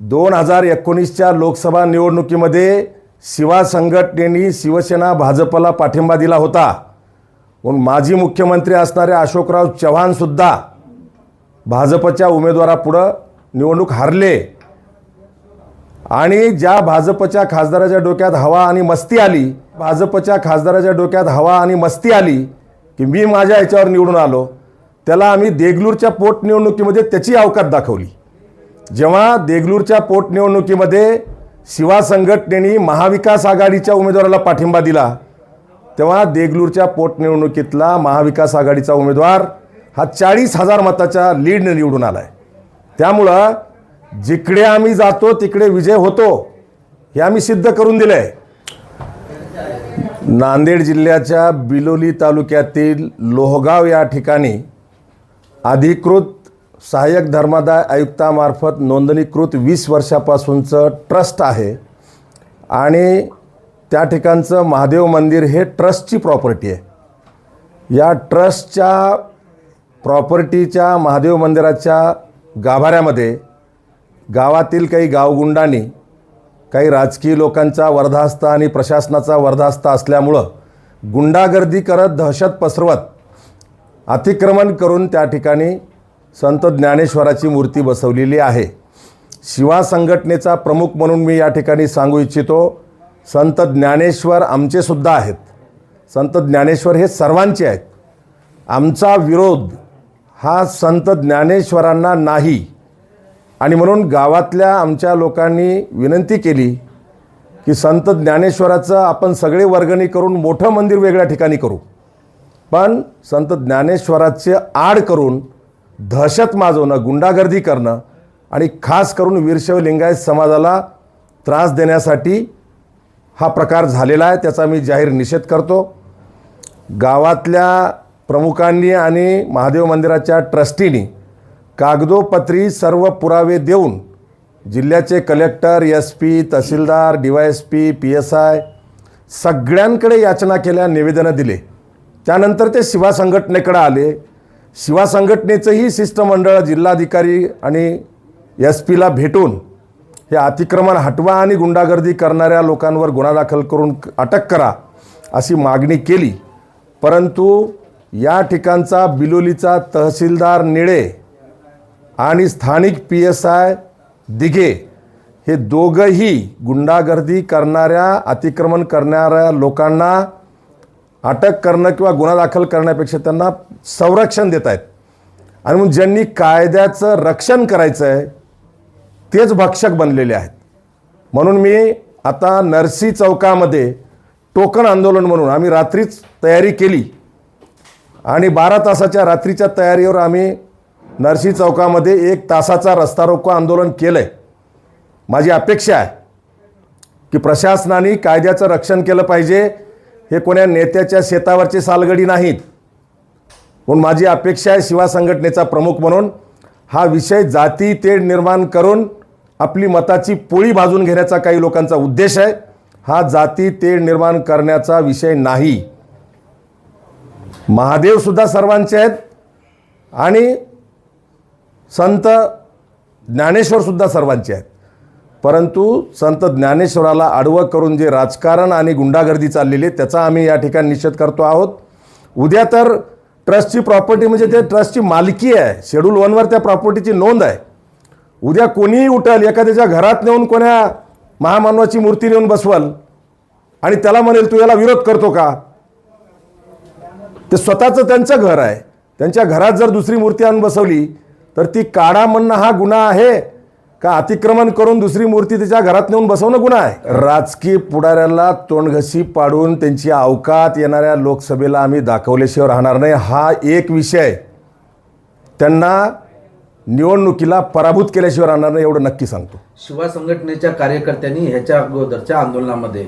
दोन हजार एकोणीसच्या लोकसभा निवडणुकीमध्ये शिवा संघटनेनी शिवसेना भाजपला पाठिंबा दिला होता. पण माजी मुख्यमंत्री असणारे अशोकराव चव्हाणसुद्धा भाजपच्या उमेदवारापुढं निवडणूक हारले. आणि ज्या भाजपच्या खासदाराच्या डोक्यात हवा आणि मस्ती आली भाजपच्या खासदाराच्या डोक्यात हवा आणि मस्ती आली की मी माझ्या याच्यावर निवडून आलो त्याला आम्ही देगलूरच्या पोटनिवडणुकीमध्ये त्याची अवकात दाखवली. जेव्हा देगलूरच्या पोटनिवडणुकीमध्ये शिवा संघटनेने महाविकास आघाडीच्या उमेदवाराला पाठिंबा दिला तेव्हा देगलूरच्या पोटनिवडणुकीतला महाविकास आघाडीचा उमेदवार हा चाळीस हजार मताच्या लीडने निवडून आला आहे त्यामुळं जिकडे आम्ही जातो तिकडे विजय होतो हे आम्ही सिद्ध करून दिलं आहे नांदेड जिल्ह्याच्या बिलोली तालुक्यातील लोहगाव या ठिकाणी अधिकृत सहाय्यक धर्मादाय आयुक्तामार्फत नोंदणीकृत वीस वर्षापासूनचं ट्रस्ट आहे आणि त्या ठिकाणचं महादेव मंदिर हे ट्रस्टची प्रॉपर्टी आहे. या ट्रस्टच्या प्रॉपर्टीच्या महादेव मंदिराच्या गाभाऱ्यामध्ये गावातील काही गावगुंडांनी काही राजकीय लोकांचा वर्धास्ता आणि प्रशासनाचा वर्धास्ता असल्यामुळं गुंडागर्दी करत दहशत पसरवत अतिक्रमण करून त्या ठिकाणी संत ज्ञानेश्वराची मूर्ती बसवलेली आहे. शिवा संघटनेचा प्रमुख म्हणून मी या ठिकाणी सांगू इच्छितो संत ज्ञानेश्वर आमचेसुद्धा आहेत. संत ज्ञानेश्वर हे सर्वांचे आहेत. आमचा विरोध हा संत ज्ञानेश्वरांना नाही. आणि म्हणून गावातल्या आमच्या लोकांनी विनंती केली की संत ज्ञानेश्वराचं आपण सगळे वर्गणी करून मोठं मंदिर वेगळ्या ठिकाणी करू. पण संत ज्ञानेश्वराचे आड करून दहशत माजवणं गुंडागर्दी करणं आणि खास करून वीरशैव लिंगायत समाजाला त्रास देण्यासाठी हा प्रकार झालेला आहे त्याचा मी जाहीर निषेध करतो. गावातल्या प्रमुखांनी आणि महादेव मंदिराच्या ट्रस्टीनी कागदोपत्री सर्व पुरावे देऊन जिल्ह्याचे collector S P tehsildar D Y S P P S I सगळ्यांकडे याचना केल्या निवेदनं दिले. त्यानंतर ते शिवा संघटनेकडे आले. शिवा संघटनेचंही शिष्टमंडळ जिल्हाधिकारी आणि एस पीला भेटून हे अतिक्रमण हटवा आणि गुंडागर्दी करणाऱ्या लोकांवर गुन्हा दाखल करून अटक करा अशी मागणी केली. परंतु या ठिकाणचा बिलोलीचा तहसीलदार निळे आणि स्थानिक पी एस आय दिघे हे दोघंही गुंडागर्दी करणाऱ्या अतिक्रमण करणाऱ्या लोकांना अटक करणं किंवा गुन्हा दाखल करण्यापेक्षा त्यांना संरक्षण देत आहेत आणि मग ज्यांनी कायद्याचं रक्षण करायचं आहे तेच भक्षक बनलेले आहेत. म्हणून मी आता नरसी चौकामध्ये टोकन आंदोलन म्हणून आम्ही रात्रीच तयारी केली. आणि बारा तासाच्या रात्रीच्या तयारीवर आम्ही नरसी चौकामध्ये एक तासाचा रस्ता रोको आंदोलन केलं आहे माझी अपेक्षा आहे की प्रशासनाने कायद्याचं रक्षण केलं पाहिजे हे कोण्या नेत्याच्या शेतावरचे सालगडी नाहीत. म्हणून माझी अपेक्षा आहे शिवा संघटनेचा प्रमुख म्हणून हा विषय जाती तेढ निर्माण करून आपली मताची पोळी भाजून घेण्याचा काही लोकांचा उद्देश आहे. हा जाती तेढ निर्माण करण्याचा विषय नाही. महादेवसुद्धा सर्वांचे आहेत आणि संत ज्ञानेश्वरसुद्धा सर्वांचे आहेत. परंतु संत ज्ञानेश्वराला आडवं करून जे राजकारण आणि गुंडागर्दी चाललेली आहे त्याचा आम्ही या ठिकाणी निषेध करतो आहोत. उद्या तर ट्रस्टची प्रॉपर्टी म्हणजे ते ट्रस्टची मालकी आहे. शेड्यूल वनवर त्या प्रॉपर्टीची नोंद आहे. उद्या कोणीही उठल एखाद्याच्या घरात नेऊन कोण्या महामानवाची मूर्ती नेऊन बसवल आणि त्याला म्हणेल तू याला विरोध करतो का? ते स्वतःचं त्यांचं घर आहे. त्यांच्या घरात जर दुसरी मूर्ती आणून बसवली तर ती काढा म्हणणं हा गुन्हा आहे. का अतिक्रमण करून दुसरी मूर्ती त्याच्या घरात नेऊन बसवणं गुन्हा आहे? राजकीय पुढाऱ्याला तोंडघशी पाडून त्यांची अवकात येणाऱ्या लोकसभेला आम्ही दाखवल्याशिवाय राहणार नाही. हा एक विषय. त्यांना निवडणुकीला पराभूत केल्याशिवाय राहणार नाही एवढं नक्की सांगतो. शिवा संघटनेच्या कार्यकर्त्यांनी ह्याच्या अगोदरच्या आंदोलनामध्ये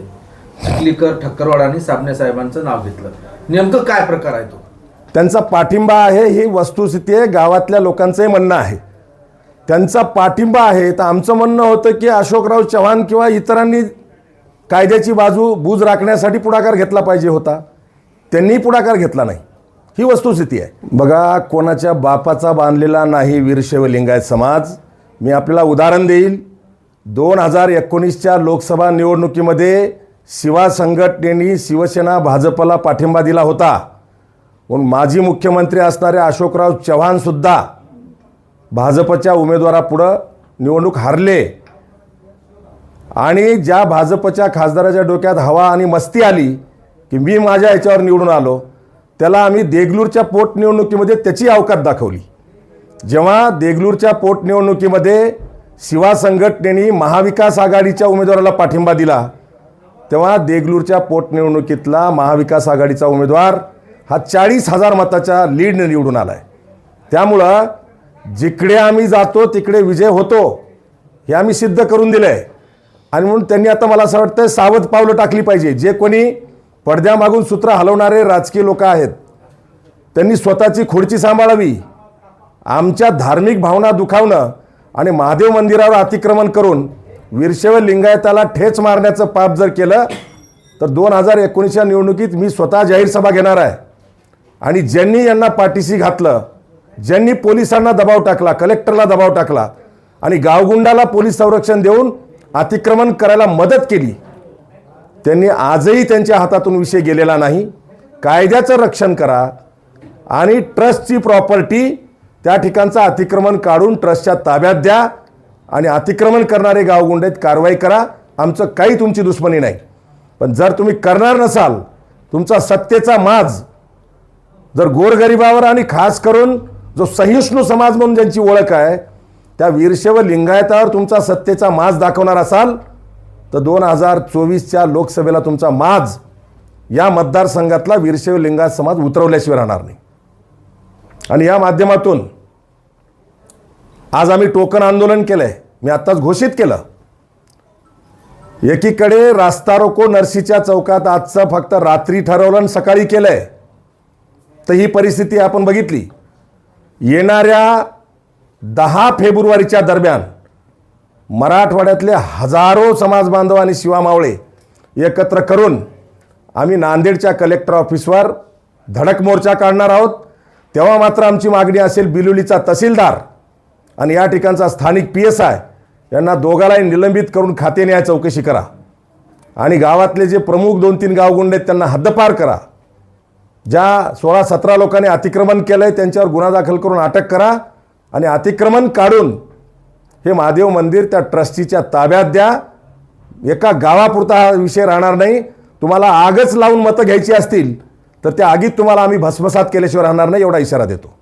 चिखलीकर ठक्करवाड आणि साबणे साहेबांचं नाव घेतलं. नेमकं काय प्रकार आहे तो? त्यांचा पाठिंबा आहे ही वस्तुस्थिती आहे गावातल्या लोकांचंही म्हणणं आहे. त्यांचा पाठिंबा आहे. तर आमचं म्हणणं होतं की अशोकराव चव्हाण किंवा इतरांनी कायद्याची बाजू बूज राखण्यासाठी पुढाकार घेतला पाहिजे होता. त्यांनी पुढाकार घेतला नाही. ही वस्तुस्थिती आहे. बघा कोणाच्या बापाचा बांधलेला नाही वीरशैव लिंगायत समाज. मी आपल्याला उदाहरण देईल. दोन हजार एकोणीसच्या लोकसभा निवडणुकीमध्ये शिवा संघटनेनी शिवसेना भाजपला पाठिंबा दिला होता. पण माजी मुख्यमंत्री असणारे अशोकराव चव्हाणसुद्धा भाजपच्या उमेदवारापुढं निवडणूक हारले आणि ज्या भाजपच्या खासदाराच्या डोक्यात हवा आणि मस्ती आली की मी माझ्या याच्यावर निवडून आलो त्याला आम्ही देगलूरच्या पोटनिवडणुकीमध्ये त्याची अवकात दाखवली. जेव्हा देगलूरच्या पोटनिवडणुकीमध्ये शिवा संघटनेने महाविकास आघाडीच्या उमेदवाराला पाठिंबा दिला तेव्हा देगलूरच्या पोटनिवडणुकीतला महाविकास आघाडीचा उमेदवार हा चाळीस हजार मताच्या लीडने निवडून आला आहे त्यामुळं जिकडे आम्ही जातो तिकडे विजय होतो हे आम्ही सिद्ध करून दिलं आहे आणि म्हणून त्यांनी आता मला असं वाटतं सावध पावलं टाकली पाहिजे. जे कोणी पडद्यामागून सूत्र हलवणारे राजकीय लोक आहेत त्यांनी स्वतःची खुर्ची सांभाळावी. आमच्या धार्मिक भावना दुखावणं आणि महादेव मंदिरावर अतिक्रमण करून वीरशैव लिंगायताला ठेच मारण्याचं पाप जर केलं तर दोन हजार एकोणीसच्या निवडणुकीत मी स्वतः जाहीर सभा घेणार आहे. आणि ज्यांनी यांना पाठीशी घातलं ज्यांनी पोलिसांना दबाव टाकला कलेक्टरला दबाव टाकला आणि गावगुंडाला पोलीस संरक्षण देऊन अतिक्रमण करायला मदत केली त्यांनी आजही त्यांच्या हातातून विषय गेलेला नाही. कायद्याचं रक्षण करा आणि ट्रस्टची प्रॉपर्टी त्या ठिकाणचं अतिक्रमण काढून ट्रस्टच्या ताब्यात द्या आणि अतिक्रमण करणारे गावगुंडेत कारवाई करा. आमचं काही तुमची दुश्मनी नाही. पण जर तुम्ही करणार नसाल तुमचा सत्तेचा माज जर गोरगरिबावर आणि खास करून जो सहिष्णू समाज म्हणून ज्यांची ओळख आहे त्या वीरशैव लिंगायतावर तुमचा सत्तेचा माज दाखवणार असाल तर दोन हजार चोवीसच्या लोकसभेला तुमचा माज या मतदारसंघातला वीरशैव लिंगायत समाज उतरवल्याशिवाय राहणार नाही. आणि या माध्यमातून आज आम्ही टोकन आंदोलन केलं आहे मी आत्ताच घोषित केलं. एकीकडे रास्ता रोको नरसीच्या चौकात आजचं फक्त रात्री ठरवलं आणि सकाळी केलं आहे तर ही परिस्थिती आपण बघितली. येणाऱ्या दहा फेब्रुवारीच्या दरम्यान मराठवाड्यातले हजारो समाज बांधव आणि शिवा मावळे एकत्र करून आम्ही नांदेडच्या कलेक्टर ऑफिसवर धडक मोर्चा काढणार आहोत. तेव्हा मात्र आमची मागणी असेल बिलोलीचा तहसीलदार आणि या ठिकाणचा स्थानिक पी एस आय यांना दोघालाही निलंबित करून खाते न्याय चौकशी करा. आणि गावातले जे प्रमुख दोन तीन गावगुंड आहेत त्यांना हद्दपार करा. ज्या सोळा सतरा लोकांनी अतिक्रमण केलं आहे त्यांच्यावर गुन्हा दाखल करून अटक करा आणि अतिक्रमण काढून हे महादेव मंदिर त्या ट्रस्टीच्या ताब्यात द्या. एका गावापुरता हा विषय राहणार नाही. तुम्हाला आगच लावून मतं घ्यायची असतील तर त्या आगीत तुम्हाला आम्ही भस्मसात केल्याशिवाय राहणार नाही एवढा इशारा देतो.